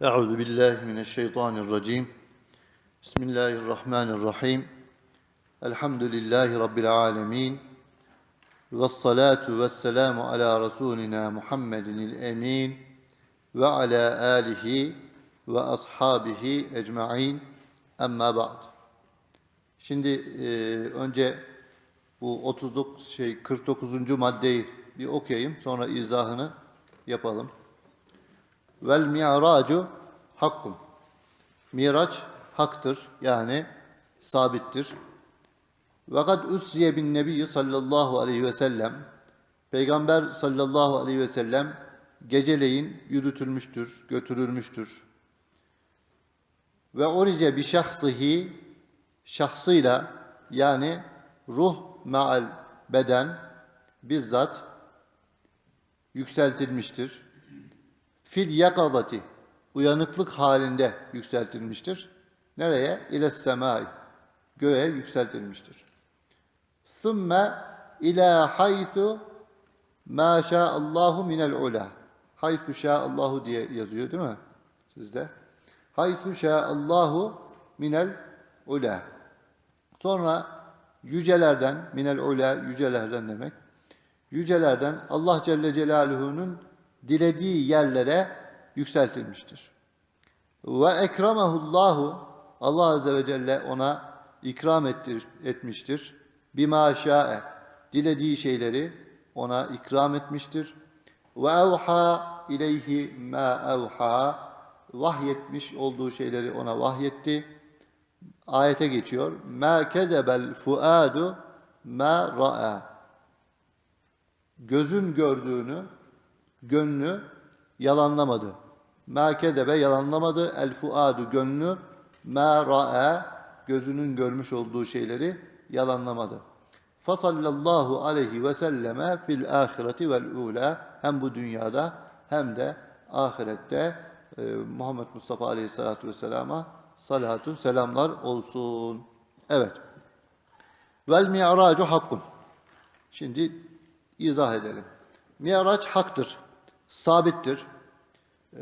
Euzu billahi mineşşeytanirracim. Bismillahirrahmanirrahim. Elhamdülillahi rabbil alamin. Ves salatu ves selamu ala rasulina Muhammedinil emin ve ala alihi ve ashabihi ecmaîn. Amma ba'd. Şimdi e, önce bu 39 şey 49. maddeyi bir okuyayım sonra izahını yapalım. Vel mi'racu hakkun. Miraç haktır yani sabittir. Ve kad usriye bin nebiyyi sallallahu aleyhi ve sellem Peygamber sallallahu aleyhi ve sellem geceleyin yürütülmüştür, götürülmüştür. Ve orice bi şahsihi şahsıyla yani ruh maal beden bizzat yükseltilmiştir. Fil yakadati uyanıklık halinde yükseltilmiştir. Nereye? İle semai göğe yükseltilmiştir. Sümme ila haythu ma Allahu minel ula. Haythu Allahu diye yazıyor değil mi? Sizde. Haythu Allahu minel ula. Sonra yücelerden, minel ula yücelerden demek. Yücelerden Allah Celle Celaluhu'nun dilediği yerlere yükseltilmiştir. Ve ekramehullahu Allah Azze ve Celle ona ikram ettir, etmiştir. Bima şa'e dilediği şeyleri ona ikram etmiştir. Ve evha ileyhi ma evha vahyetmiş olduğu şeyleri ona vahyetti. Ayete geçiyor. Ma kezebel fuadu ma ra'a. Gözün gördüğünü gönlü yalanlamadı. Ma kezebe yalanlamadı. El fuadu gönlü ma ra'a gözünün görmüş olduğu şeyleri yalanlamadı. Fasallallahu aleyhi ve selleme fil ahireti vel ula hem bu dünyada hem de ahirette e, Muhammed Mustafa aleyhissalatu vesselama salatu selamlar olsun. Evet. Vel mi'racu hakkun. Şimdi izah edelim. Mi'raç haktır, sabittir.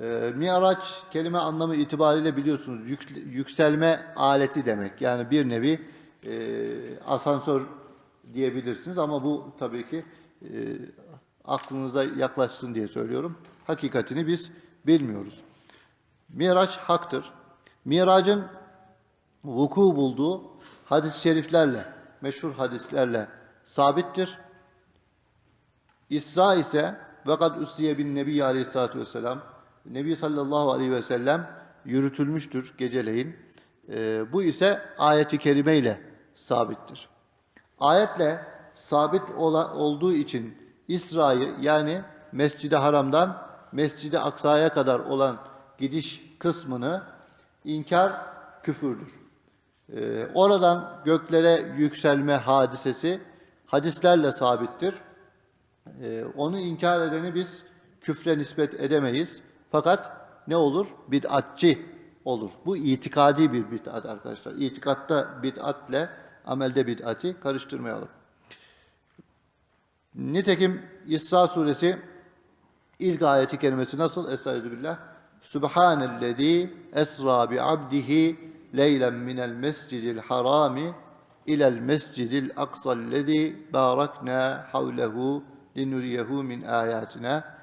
E, Miraç kelime anlamı itibariyle biliyorsunuz yük, yükselme aleti demek. Yani bir nevi e, asansör diyebilirsiniz ama bu tabii ki e, aklınıza yaklaşsın diye söylüyorum. Hakikatini biz bilmiyoruz. Miraç haktır. Miracın vuku bulduğu hadis-i şeriflerle, meşhur hadislerle sabittir. İsra ise vakat üssiye bin nebi aleyhissalatü vesselam Nebi sallallahu aleyhi ve sellem yürütülmüştür geceleyin. E, bu ise ayeti kerime ile sabittir. Ayetle sabit ola, olduğu için İsra'yı yani Mescid-i Haram'dan Mescid-i Aksa'ya kadar olan gidiş kısmını inkar küfürdür. Ee, oradan göklere yükselme hadisesi hadislerle sabittir. Ee, onu inkar edeni biz küfre nispet edemeyiz. Fakat ne olur? Bid'atçı olur. Bu itikadi bir bid'at arkadaşlar. İtikatta bid'atle amelde bid'ati karıştırmayalım. Nitekim İsra suresi ilk ayeti kelimesi nasıl? Estağfirullah. Subhanellezi esra bi abdihi leylen minel mescidil harami ilel mescidil aksallezi barakna havlehu linuriyehu min ayatina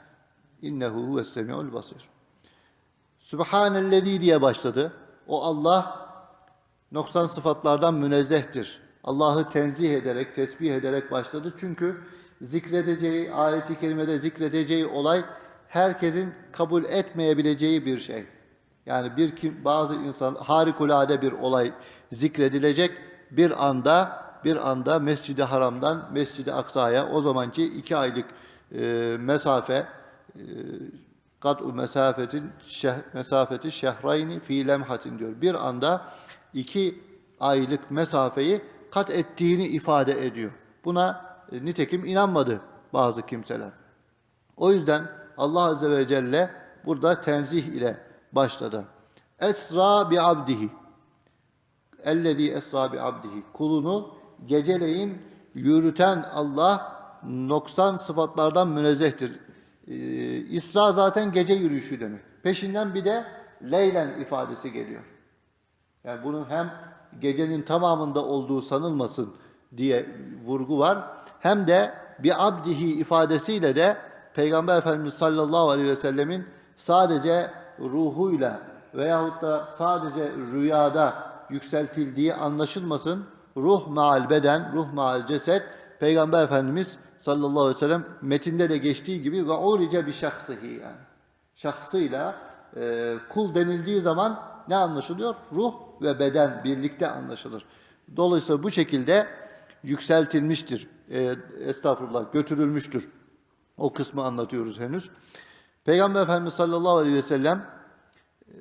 İnnehu huves semiul basir. Sübhanellezi diye başladı. O Allah noksan sıfatlardan münezzehtir. Allah'ı tenzih ederek, tesbih ederek başladı. Çünkü zikredeceği, ayeti kerimede zikredeceği olay herkesin kabul etmeyebileceği bir şey. Yani bir kim, bazı insan harikulade bir olay zikredilecek bir anda bir anda Mescid-i Haram'dan Mescid-i Aksa'ya o zamanki iki aylık e, mesafe kat'u mesafetin şeh, mesafeti şehrayni fi lemhatin diyor. Bir anda iki aylık mesafeyi kat ettiğini ifade ediyor. Buna e, nitekim inanmadı bazı kimseler. O yüzden Allah Azze ve Celle burada tenzih ile başladı. Esra bi abdihi. Ellezî esra bi abdihi. Kulunu geceleyin yürüten Allah noksan sıfatlardan münezzehtir. Ee, İsra zaten gece yürüyüşü demek. Peşinden bir de leylen ifadesi geliyor. Yani bunun hem gecenin tamamında olduğu sanılmasın diye vurgu var. Hem de bir abdihi ifadesiyle de Peygamber Efendimiz sallallahu aleyhi ve sellemin sadece ruhuyla veyahut da sadece rüyada yükseltildiği anlaşılmasın. Ruh maal beden, ruh maal ceset Peygamber Efendimiz sallallahu aleyhi ve sellem metinde de geçtiği gibi ve urice bir şahsihi yani. Şahsıyla e, kul denildiği zaman ne anlaşılıyor? Ruh ve beden birlikte anlaşılır. Dolayısıyla bu şekilde yükseltilmiştir. E, estağfurullah götürülmüştür. O kısmı anlatıyoruz henüz. Peygamber Efendimiz sallallahu aleyhi ve sellem e,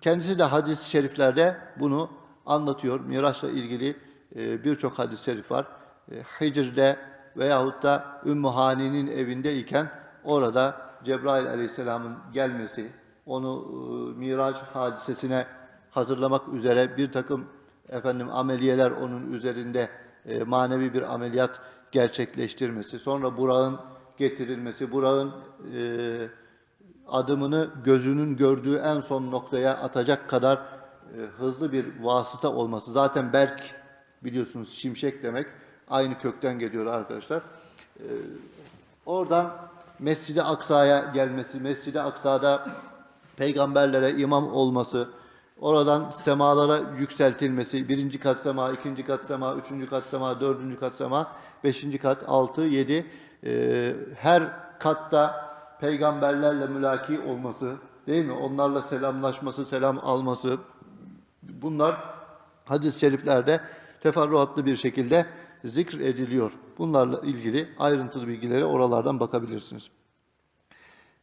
kendisi de hadis-i şeriflerde bunu anlatıyor. Miraç'la ilgili e, birçok hadis-i şerif var. E, Hicr'de veyahut da Ümmü Hani'nin evindeyken orada Cebrail aleyhisselamın gelmesi, onu e, Miraç hadisesine hazırlamak üzere bir takım efendim ameliyeler onun üzerinde e, manevi bir ameliyat gerçekleştirmesi, sonra Burak'ın getirilmesi, Burak'ın e, adımını gözünün gördüğü en son noktaya atacak kadar e, hızlı bir vasıta olması. Zaten Berk biliyorsunuz şimşek demek. Aynı kökten geliyor arkadaşlar. E, oradan Mescid-i Aksa'ya gelmesi, Mescid-i Aksa'da peygamberlere imam olması, oradan semalara yükseltilmesi, birinci kat sema, ikinci kat sema, üçüncü kat sema, dördüncü kat sema, beşinci kat, altı, yedi, e, her katta peygamberlerle mülaki olması, değil mi? Onlarla selamlaşması, selam alması, bunlar hadis-i şeriflerde teferruatlı bir şekilde zikrediliyor. Bunlarla ilgili ayrıntılı bilgilere oralardan bakabilirsiniz.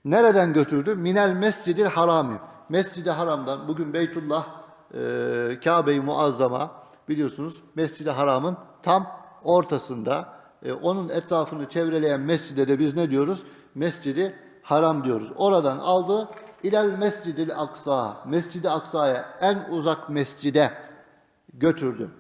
Nereden götürdü? Minel mescidil harami. Mescid-i haramdan bugün Beytullah e, Kabe-i Muazzama biliyorsunuz Mescid-i Haram'ın tam ortasında e, onun etrafını çevreleyen mescide de biz ne diyoruz? Mescidi Haram diyoruz. Oradan aldı ilel Mescidil Aksa. Mescid-i Aksa'ya en uzak mescide götürdü.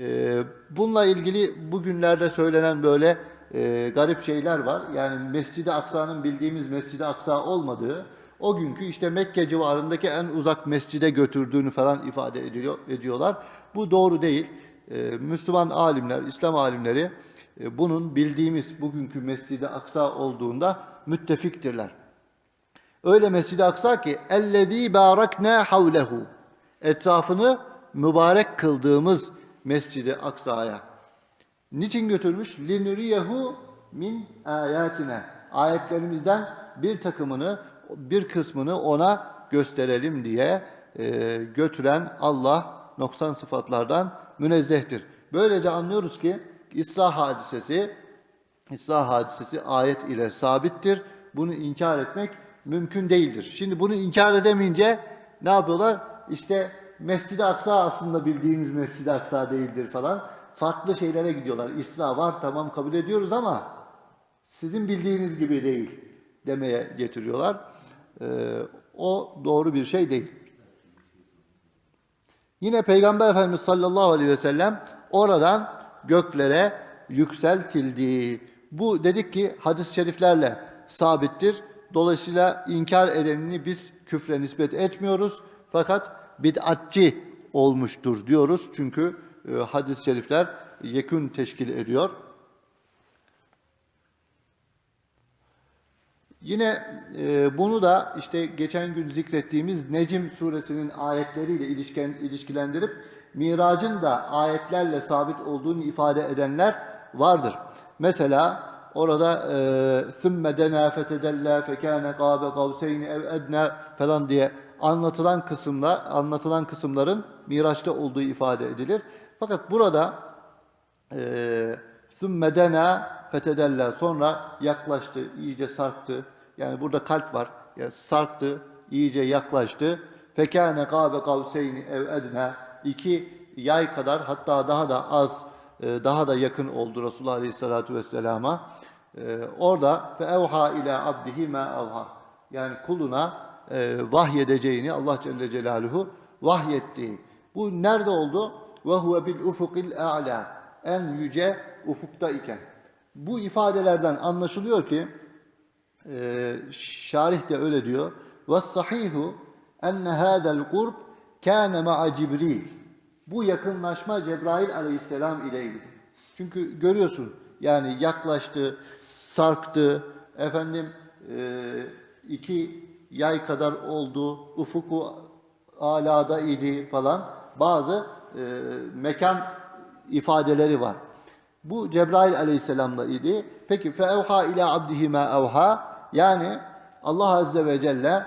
E, bununla ilgili bugünlerde söylenen böyle e, garip şeyler var. Yani Mescid-i Aksa'nın bildiğimiz Mescid-i Aksa olmadığı, o günkü işte Mekke civarındaki en uzak mescide götürdüğünü falan ifade ediyorlar. Bu doğru değil. E, Müslüman alimler, İslam alimleri e, bunun bildiğimiz bugünkü Mescid-i Aksa olduğunda müttefiktirler. Öyle Mescid-i Aksa ki ellezî bâraknâ havlehu etrafını mübarek kıldığımız Mescid-i Aksa'ya Niçin götürmüş? Linuriyehu min ayatine. Ayetlerimizden bir takımını, bir kısmını ona gösterelim diye e, götüren Allah noksan sıfatlardan münezzehtir. Böylece anlıyoruz ki İsra hadisesi, İsra hadisesi ayet ile sabittir. Bunu inkar etmek mümkün değildir. Şimdi bunu inkar edemeyince ne yapıyorlar? İşte Mescid-i Aksa aslında bildiğiniz Mescid-i Aksa değildir falan farklı şeylere gidiyorlar. İsra var tamam kabul ediyoruz ama sizin bildiğiniz gibi değil demeye getiriyorlar. Ee, o doğru bir şey değil. Yine Peygamber Efendimiz sallallahu aleyhi ve sellem oradan göklere yükseltildi. Bu dedik ki hadis-i şeriflerle sabittir. Dolayısıyla inkar edenini biz küfre nispet etmiyoruz. Fakat bid'atçi olmuştur diyoruz. Çünkü e, hadis-i şerifler yekün teşkil ediyor. Yine e, bunu da işte geçen gün zikrettiğimiz Necim suresinin ayetleriyle ilişken, ilişkilendirip miracın da ayetlerle sabit olduğunu ifade edenler vardır. Mesela orada ثُمَّ دَنَا فَتَدَلَّا فَكَانَ قَابَ قَوْسَيْنِ ev edna falan diye anlatılan kısımlar, anlatılan kısımların Miraç'ta olduğu ifade edilir. Fakat burada e, sümmedena fetedella sonra yaklaştı, iyice sarktı. Yani burada kalp var. Yani sarktı, iyice yaklaştı. Fekâne gâbe kavseyni ev edne iki yay kadar hatta daha da az e, daha da yakın oldu Resulullah Aleyhisselatü Vesselam'a. E, orada fe evha ile abdihi ma evha. Yani kuluna e, vahyedeceğini Allah Celle Celaluhu vahyetti. Bu nerede oldu? Ve huve bil ufukil a'la. En yüce ufukta iken. Bu ifadelerden anlaşılıyor ki e, şarih de öyle diyor. Ve sahihu enne hâzel kurb kâne ma'a Cibril. Bu yakınlaşma Cebrail aleyhisselam ileydi. Çünkü görüyorsun yani yaklaştı, sarktı, efendim e, iki yay kadar oldu, ufuku alada idi falan bazı e, mekan ifadeleri var. Bu Cebrail aleyhisselamla idi. Peki fevha ila abdihi ma evha yani Allah azze ve celle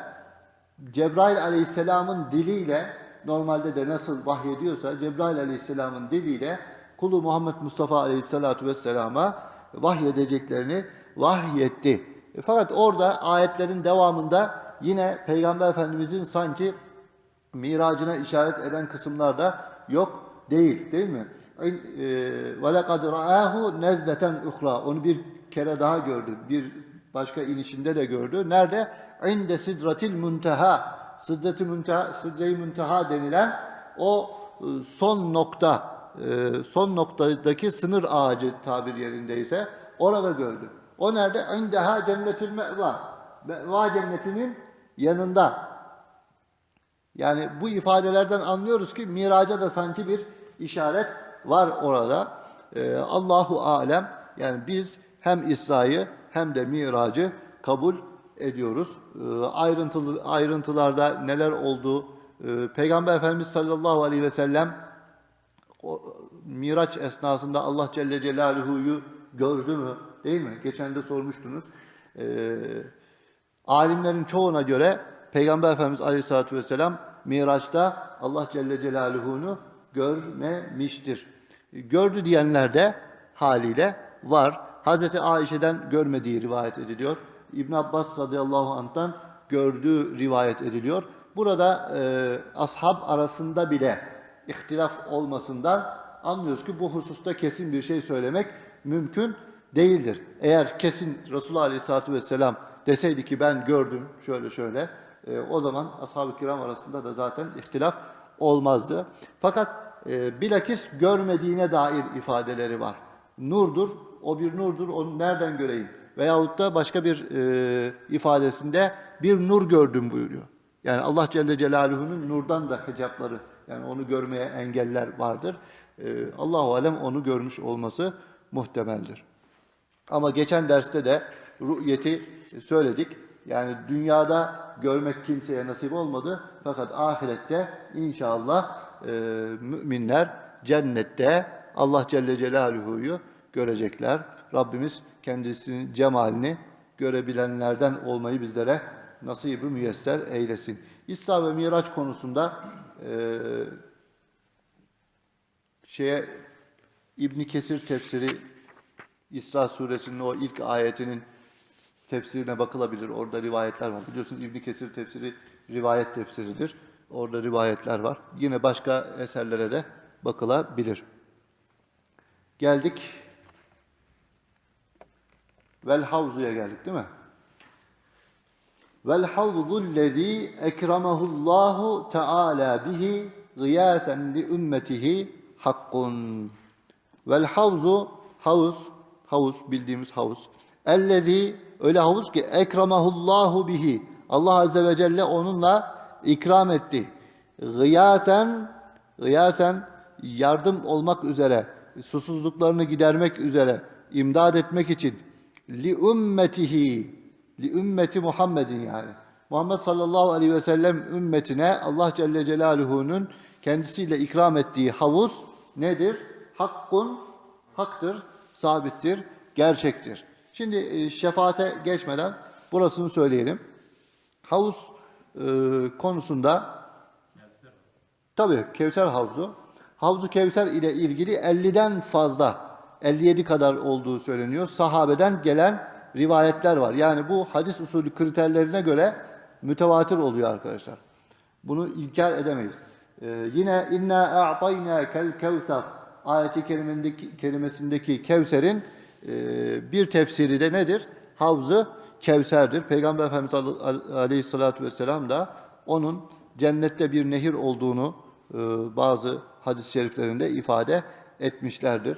Cebrail aleyhisselamın diliyle normalde de nasıl vahyediyorsa Cebrail aleyhisselamın diliyle kulu Muhammed Mustafa aleyhissalatu vesselama vahyedeceklerini vahyetti. E, Fakat orada ayetlerin devamında yine Peygamber Efendimizin sanki miracına işaret eden kısımlarda yok değil değil mi? E, وَلَقَدْ رَآهُ نَزْلَةً اُخْرَى Onu bir kere daha gördü. Bir başka inişinde de gördü. Nerede? İnde sidratil munteha. Sıdret-i munteha, sidre-i munteha denilen o e, son nokta, e, son noktadaki sınır ağacı tabir yerindeyse orada gördü. O nerede? İndeha cennetül me'va. Me'va cennetinin yanında. Yani bu ifadelerden anlıyoruz ki miraca da sanki bir işaret var orada. Ee, Allahu alem yani biz hem İsra'yı hem de miracı kabul ediyoruz. Ee, ayrıntılı ayrıntılarda neler olduğu e, Peygamber Efendimiz sallallahu aleyhi ve sellem o, Miraç esnasında Allah Celle Celaluhu'yu gördü mü? Değil mi? Geçen de sormuştunuz. Ee, alimlerin çoğuna göre Peygamber Efendimiz Aleyhisselatü Vesselam Miraç'ta Allah Celle Celaluhu'nu görmemiştir. Gördü diyenler de haliyle var. Hazreti Ayşe'den görmediği rivayet ediliyor. İbn Abbas radıyallahu anh'tan gördüğü rivayet ediliyor. Burada e, ashab arasında bile ihtilaf olmasından anlıyoruz ki bu hususta kesin bir şey söylemek mümkün değildir. Eğer kesin Resulullah Aleyhisselatü Vesselam deseydi ki ben gördüm şöyle şöyle e, o zaman ashab-ı kiram arasında da zaten ihtilaf olmazdı. Fakat e, bilakis görmediğine dair ifadeleri var. Nurdur, o bir nurdur, onu nereden göreyim? Veyahut da başka bir e, ifadesinde bir nur gördüm buyuruyor. Yani Allah Celle Celaluhu'nun nurdan da hicapları, yani onu görmeye engeller vardır. E, Allahu Alem onu görmüş olması muhtemeldir. Ama geçen derste de rü'yeti söyledik. Yani dünyada görmek kimseye nasip olmadı. Fakat ahirette inşallah e, müminler cennette Allah Celle Celaluhu'yu görecekler. Rabbimiz kendisinin cemalini görebilenlerden olmayı bizlere nasibi müyesser eylesin. İsra ve Miraç konusunda e, şeye İbn Kesir tefsiri İsra suresinin o ilk ayetinin tefsirine bakılabilir. Orada rivayetler var. Biliyorsun İbn Kesir tefsiri rivayet tefsiridir. Orada rivayetler var. Yine başka eserlere de bakılabilir. Geldik. Vel havzuya geldik değil mi? Vel havzu lezî ekremehullahu teâlâ bihi gıyâsen li ümmetihi hakkun. Vel havzu havuz, havuz bildiğimiz havuz. Ellezî öyle havuz ki ekramahullahu bihi. Allah azze ve celle onunla ikram etti. Gıyasen gıyasen yardım olmak üzere, susuzluklarını gidermek üzere, imdad etmek için li ümmetihi li ümmeti Muhammedin yani. Muhammed sallallahu aleyhi ve sellem ümmetine Allah Celle Celaluhu'nun kendisiyle ikram ettiği havuz nedir? Hakkun, haktır, sabittir, gerçektir. Şimdi e, şefaate geçmeden burasını söyleyelim. Havuz e, konusunda tabii Kevser havuzu. Havzu Kevser ile ilgili 50'den fazla 57 kadar olduğu söyleniyor. Sahabeden gelen rivayetler var. Yani bu hadis usulü kriterlerine göre mütevatir oluyor arkadaşlar. Bunu inkar edemeyiz. Ee, yine inna a'tayna kel kevser ayeti kerimesindeki, Kevser'in bir tefsiri de nedir? Havzı Kevser'dir. Peygamber Efendimiz Aleyhisselatü Vesselam da onun cennette bir nehir olduğunu e, bazı hadis-i şeriflerinde ifade etmişlerdir.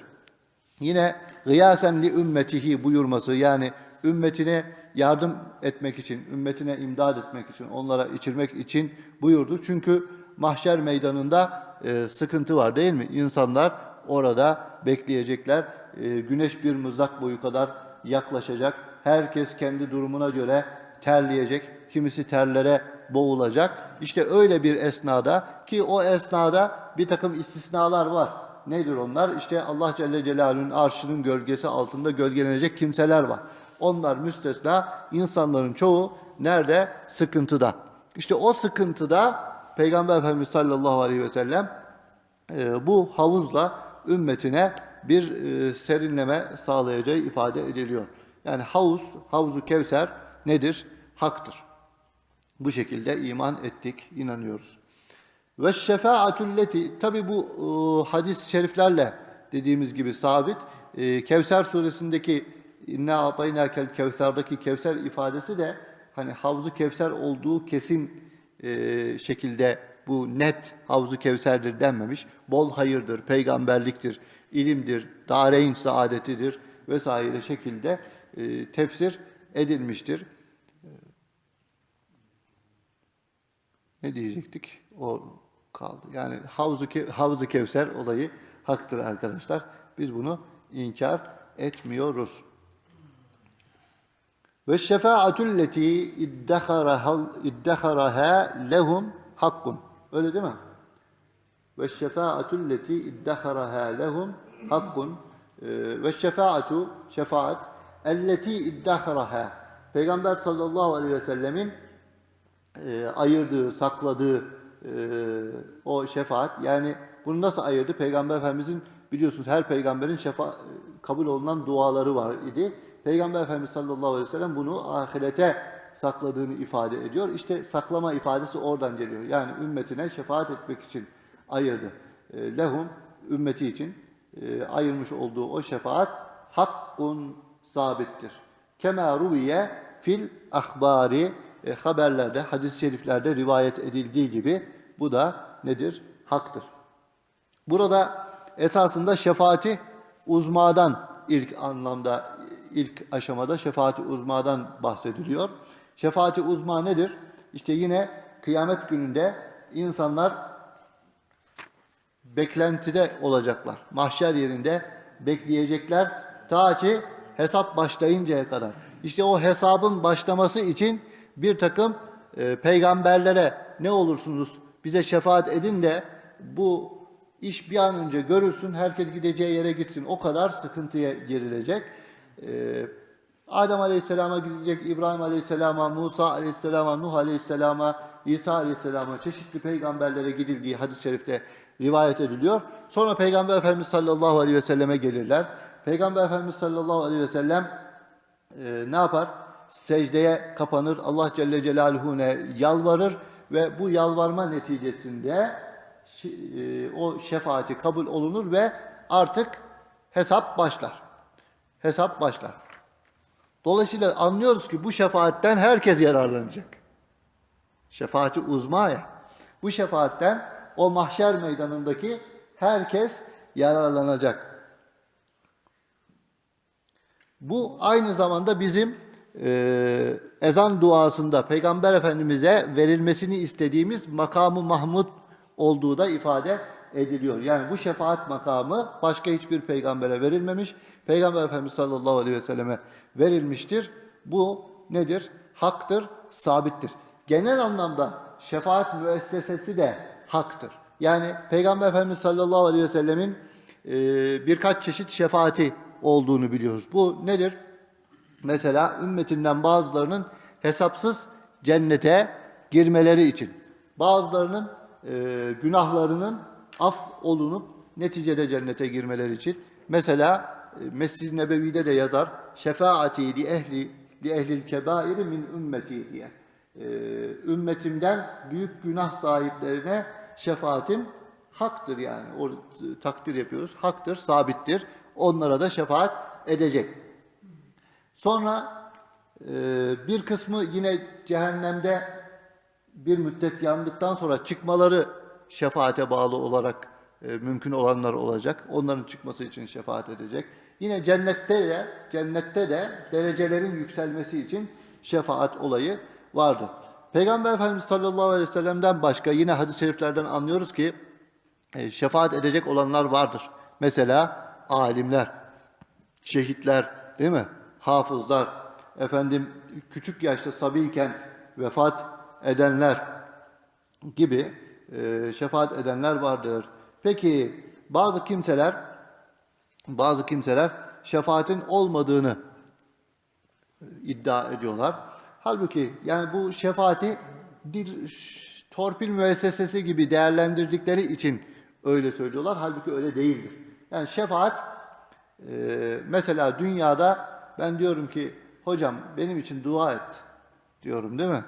Yine gıyasen li ümmetihi buyurması yani ümmetine yardım etmek için, ümmetine imdad etmek için, onlara içirmek için buyurdu. Çünkü mahşer meydanında e, sıkıntı var değil mi? İnsanlar orada bekleyecekler. E, güneş bir mızrak boyu kadar yaklaşacak. Herkes kendi durumuna göre terleyecek. Kimisi terlere boğulacak. İşte öyle bir esnada ki o esnada bir takım istisnalar var. Nedir onlar? İşte Allah Celle Celaluhu'nun arşının gölgesi altında gölgelenecek kimseler var. Onlar müstesna insanların çoğu nerede? Sıkıntıda. İşte o sıkıntıda Peygamber Efendimiz sallallahu aleyhi ve sellem e, bu havuzla ümmetine bir e, serinleme sağlayacağı ifade ediliyor. Yani havuz, havuzu Kevser nedir? Haktır. Bu şekilde iman ettik, inanıyoruz. Ve şefaatülleti tabi bu e, hadis-i şeriflerle dediğimiz gibi sabit. E, Kevser suresindeki inna ataynakel kevserdaki Kevser ifadesi de hani havzu Kevser olduğu kesin şekilde bu net havzu Kevser'dir denmemiş. Bol hayırdır, peygamberliktir, ilimdir, dareyn saadetidir vesaire şekilde e, tefsir edilmiştir. ne diyecektik? O kaldı. Yani Havzu, Ke- Havzu Kevser olayı haktır arkadaşlar. Biz bunu inkar etmiyoruz. Ve şefaatü leti iddeharaha lehum hakkun. Öyle değil mi? Ve şefaatü leti iddeharaha lehum hakkun. Ee, Ve şefaatu şefaat elleti iddeharaha. Peygamber sallallahu aleyhi ve sellemin e, ayırdığı, sakladığı e, o şefaat. Yani bunu nasıl ayırdı? Peygamber Efendimizin biliyorsunuz her peygamberin şefa kabul olunan duaları var idi. Peygamber Efendimiz sallallahu aleyhi ve sellem bunu ahirete sakladığını ifade ediyor. İşte saklama ifadesi oradan geliyor. Yani ümmetine şefaat etmek için ayırdı. E, lehum ümmeti için e, ayırmış olduğu o şefaat hakkun sabittir. Kema ruviye fil ahbari e, haberlerde, hadis-i şeriflerde rivayet edildiği gibi bu da nedir? Haktır. Burada esasında şefaati uzmadan ilk anlamda, ilk aşamada şefaati uzmadan bahsediliyor. Şefaati uzma nedir? İşte yine kıyamet gününde insanlar beklentide olacaklar. Mahşer yerinde bekleyecekler ta ki hesap başlayıncaya kadar. İşte o hesabın başlaması için bir takım e, peygamberlere ne olursunuz bize şefaat edin de bu iş bir an önce görülsün, herkes gideceği yere gitsin. O kadar sıkıntıya girilecek. E, Adem Aleyhisselam'a gidecek, İbrahim Aleyhisselam'a, Musa Aleyhisselam'a, Nuh Aleyhisselam'a, İsa Aleyhisselam'a çeşitli peygamberlere gidildiği hadis-i şerifte rivayet ediliyor. Sonra Peygamber Efendimiz sallallahu aleyhi ve selleme gelirler. Peygamber Efendimiz sallallahu aleyhi ve sellem e, ne yapar? Secdeye kapanır, Allah Celle Celaluhu'ne yalvarır ve bu yalvarma neticesinde e, o şefaati kabul olunur ve artık hesap başlar. Hesap başlar. Dolayısıyla anlıyoruz ki bu şefaatten herkes yararlanacak. Şefaati uzma ya. Bu şefaatten o mahşer meydanındaki herkes yararlanacak. Bu aynı zamanda bizim e, ezan duasında Peygamber Efendimiz'e verilmesini istediğimiz makamı Mahmud olduğu da ifade ediliyor. Yani bu şefaat makamı başka hiçbir peygambere verilmemiş. Peygamber Efendimiz sallallahu aleyhi ve selleme verilmiştir. Bu nedir? Haktır, sabittir. Genel anlamda şefaat müessesesi de haktır. Yani Peygamber Efendimiz sallallahu aleyhi ve sellemin e, birkaç çeşit şefaati olduğunu biliyoruz. Bu nedir? Mesela ümmetinden bazılarının hesapsız cennete girmeleri için, bazılarının e, günahlarının af olunup neticede cennete girmeleri için. Mesela e, Mescid-i Nebevi'de de yazar, şefaati li ehli li ehlil kebairi min ümmeti diye. E, ümmetimden büyük günah sahiplerine şefaatim haktır yani. O takdir yapıyoruz. Haktır, sabittir. Onlara da şefaat edecek. Sonra e, bir kısmı yine cehennemde bir müddet yandıktan sonra çıkmaları şefaate bağlı olarak e, mümkün olanlar olacak. Onların çıkması için şefaat edecek. Yine cennette de cennette de derecelerin yükselmesi için şefaat olayı vardır. Peygamber Efendimiz sallallahu aleyhi ve sellem'den başka yine hadis-i şeriflerden anlıyoruz ki e, şefaat edecek olanlar vardır. Mesela alimler, şehitler, değil mi? Hafızlar, efendim küçük yaşta sabiyken vefat edenler gibi e, şefaat edenler vardır. Peki bazı kimseler bazı kimseler şefaatin olmadığını iddia ediyorlar. Halbuki yani bu şefaati bir torpil müessesesi gibi değerlendirdikleri için öyle söylüyorlar. Halbuki öyle değildir. Yani şefaat e, mesela dünyada ben diyorum ki hocam benim için dua et diyorum değil mi?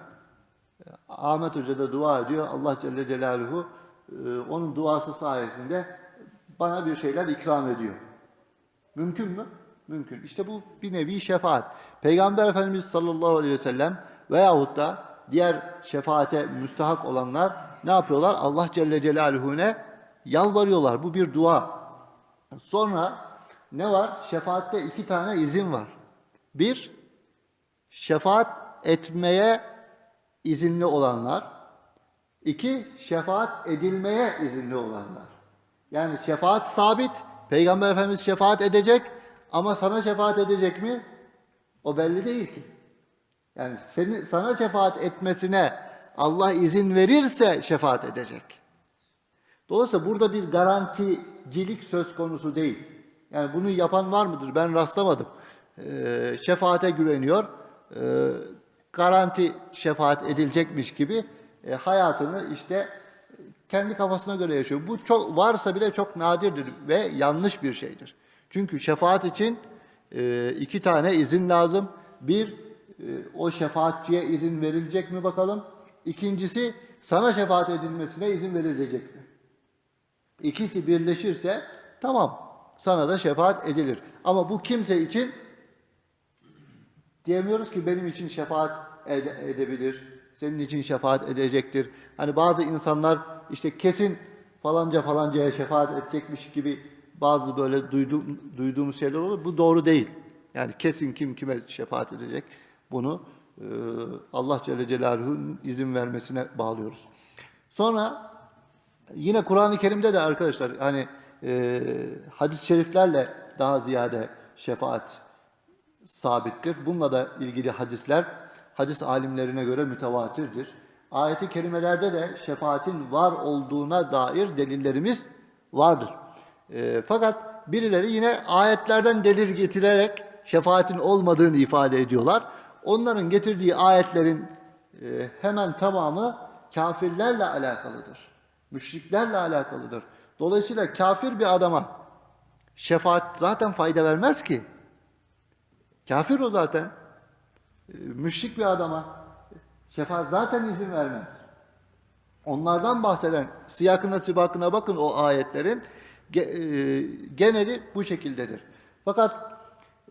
Ahmet Hoca da dua ediyor. Allah Celle Celaluhu e, onun duası sayesinde bana bir şeyler ikram ediyor. Mümkün mü? Mümkün. İşte bu bir nevi şefaat. Peygamber Efendimiz sallallahu aleyhi ve sellem veyahut da diğer şefaate müstahak olanlar ne yapıyorlar? Allah Celle Celaluhu'ne yalvarıyorlar. Bu bir dua. Sonra ne var? Şefaatte iki tane izin var. Bir, şefaat etmeye izinli olanlar. İki, şefaat edilmeye izinli olanlar. Yani şefaat sabit. Peygamber Efendimiz şefaat edecek ama sana şefaat edecek mi? O belli değil ki. Yani seni, sana şefaat etmesine Allah izin verirse şefaat edecek. Dolayısıyla burada bir garanticilik söz konusu değil. Yani bunu yapan var mıdır? Ben rastlamadım. Ee, şefaate güveniyor. Ee, garanti şefaat edilecekmiş gibi e, hayatını işte kendi kafasına göre yaşıyor. Bu çok varsa bile çok nadirdir ve yanlış bir şeydir. Çünkü şefaat için e, iki tane izin lazım. Bir, e, o şefaatçiye izin verilecek mi bakalım? İkincisi, sana şefaat edilmesine izin verilecek mi? İkisi birleşirse tamam sana da şefaat edilir. Ama bu kimse için diyemiyoruz ki benim için şefaat ede- edebilir, senin için şefaat edecektir. Hani bazı insanlar işte kesin falanca falancaya şefaat edecekmiş gibi bazı böyle duyduğum, duyduğumuz şeyler olur. Bu doğru değil. Yani kesin kim kime şefaat edecek bunu Allah Celle Celaluhu'nun izin vermesine bağlıyoruz. Sonra Yine Kur'an-ı Kerim'de de arkadaşlar hani e, hadis-i şeriflerle daha ziyade şefaat sabittir. Bununla da ilgili hadisler hadis alimlerine göre mütevatirdir. Ayet-i kerimelerde de şefaatin var olduğuna dair delillerimiz vardır. E, fakat birileri yine ayetlerden delil getirerek şefaatin olmadığını ifade ediyorlar. Onların getirdiği ayetlerin e, hemen tamamı kafirlerle alakalıdır. Müşriklerle alakalıdır. Dolayısıyla kafir bir adama şefaat zaten fayda vermez ki. Kafir o zaten. E, Müşrik bir adama şefaat zaten izin vermez. Onlardan bahseden siyakına sibakına bakın o ayetlerin e, geneli bu şekildedir. Fakat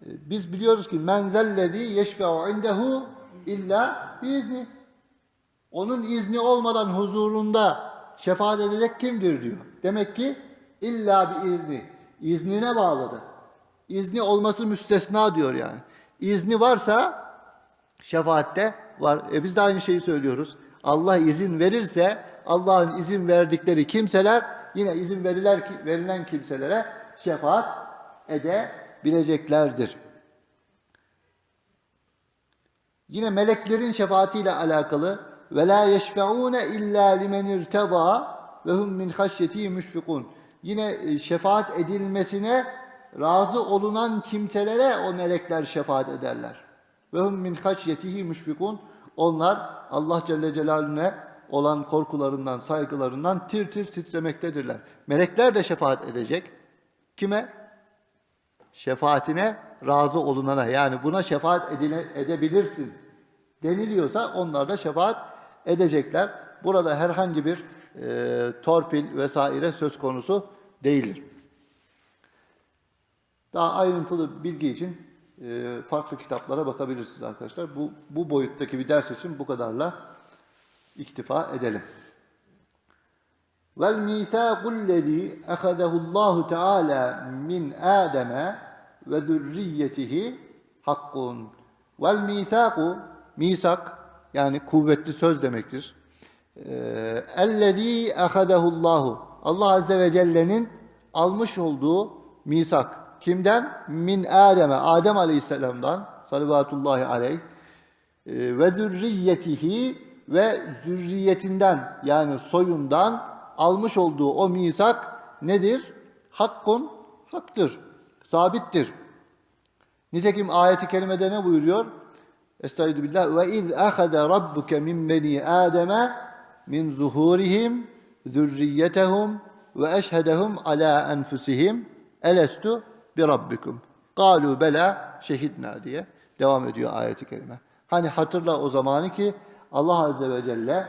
e, biz biliyoruz ki men zellezî yeşfe'u indehu illa biizni. Onun izni olmadan huzurunda şefaat edecek kimdir diyor. Demek ki illa bir izni. İznine bağlıdır. İzni olması müstesna diyor yani. İzni varsa şefaatte var. E biz de aynı şeyi söylüyoruz. Allah izin verirse Allah'ın izin verdikleri kimseler yine izin veriler verilen kimselere şefaat edebileceklerdir. Yine meleklerin şefaatiyle alakalı ve la yeşfeune illa limen irteza ve hum min haşyeti müşfikun. Yine e, şefaat edilmesine razı olunan kimselere o melekler şefaat ederler. Ve hum min haşyetihi müşfikun. Onlar Allah Celle Celaluhu'na olan korkularından, saygılarından tir tir titremektedirler. Melekler de şefaat edecek. Kime? şefaatine razı olunana yani buna şefaat edile, edebilirsin deniliyorsa onlar da şefaat edecekler. Burada herhangi bir e, torpil vesaire söz konusu değildir. Daha ayrıntılı bilgi için e, farklı kitaplara bakabilirsiniz arkadaşlar. Bu, bu boyuttaki bir ders için bu kadarla iktifa edelim. Vel mithaqul lezî ehadehullahu teâlâ min Âdem'e ve zürriyetihi hakkun. Vel mithaqu, misak yani kuvvetli söz demektir. E, ellezî ehadehullahu Allah Azze ve Celle'nin almış olduğu misak Kimden? Min Adem'e. Adem Aleyhisselam'dan. Salavatullahi aleyh. Ee, Ve zürriyetihi ve zürriyetinden yani soyundan almış olduğu o misak nedir? Hakkun, haktır, sabittir. Nitekim ayeti kerimede ne buyuruyor? Estaizu billah ve iz ahade rabbuke min beni ademe min zuhurihim zürriyetehum ve eşhedehum ala enfusihim elestu bi rabbikum. Galu bela şehidna diye devam ediyor ayeti kerime. Hani hatırla o zamanı ki Allah Azze ve Celle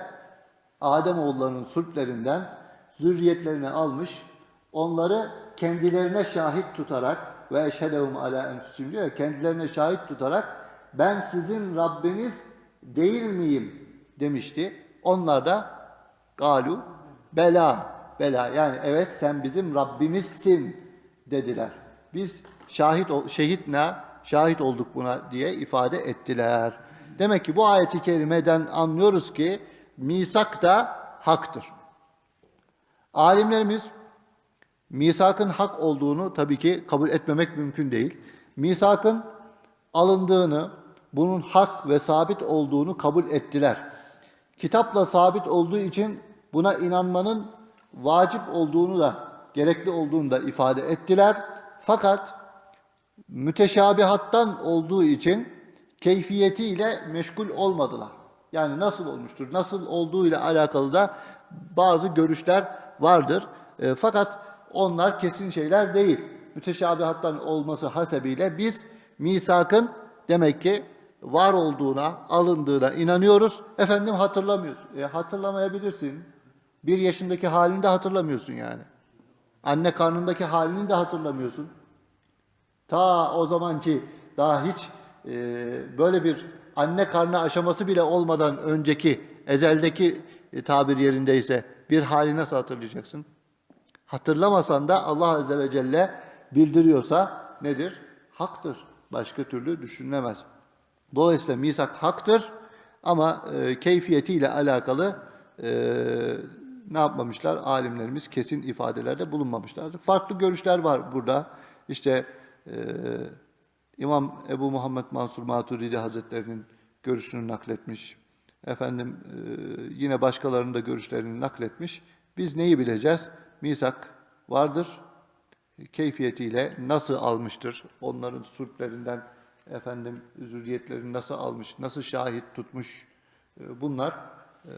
Adem oğullarının sulplerinden zürriyetlerini almış, onları kendilerine şahit tutarak ve eşhedehum ala enfusihim diyor kendilerine şahit tutarak ben sizin Rabbiniz değil miyim demişti. Onlar da galu bela bela yani evet sen bizim Rabbimizsin dediler. Biz şahit ol- şehit ne şahit olduk buna diye ifade ettiler. Demek ki bu ayeti kerimeden anlıyoruz ki misak da haktır. Alimlerimiz misakın hak olduğunu tabii ki kabul etmemek mümkün değil. Misakın alındığını, bunun hak ve sabit olduğunu kabul ettiler. Kitapla sabit olduğu için buna inanmanın vacip olduğunu da, gerekli olduğunu da ifade ettiler. Fakat müteşabihattan olduğu için keyfiyetiyle meşgul olmadılar. Yani nasıl olmuştur, nasıl olduğuyla alakalı da bazı görüşler vardır. E, fakat onlar kesin şeyler değil. Müteşabihattan olması hasebiyle biz misakın demek ki var olduğuna, alındığına inanıyoruz. Efendim hatırlamıyoruz. E, hatırlamayabilirsin. Bir yaşındaki halini de hatırlamıyorsun yani. Anne karnındaki halini de hatırlamıyorsun. Ta o zamanki daha hiç e, böyle bir anne karnı aşaması bile olmadan önceki ezeldeki e, tabir yerindeyse bir hali nasıl hatırlayacaksın? Hatırlamasan da Allah Azze ve Celle bildiriyorsa nedir? Haktır. Başka türlü düşünülemez. Dolayısıyla misak haktır ama e, keyfiyetiyle alakalı e, ne yapmamışlar? Alimlerimiz kesin ifadelerde bulunmamışlardır. Farklı görüşler var burada. İşte e, İmam Ebu Muhammed Mansur Maturidi Hazretlerinin görüşünü nakletmiş. Efendim e, yine başkalarının da görüşlerini nakletmiş. Biz neyi bileceğiz? Misak vardır. Keyfiyetiyle nasıl almıştır? Onların sulplerinden efendim zürriyetlerini nasıl almış, nasıl şahit tutmuş? E, bunlar e,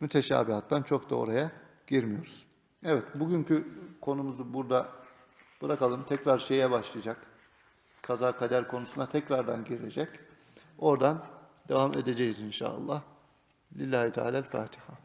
müteşabihattan çok da oraya girmiyoruz. Evet, bugünkü konumuzu burada bırakalım. Tekrar şeye başlayacak. Kaza kader konusuna tekrardan girecek. Oradan devam edeceğiz inşallah. Lillahi Teala'l Fatiha.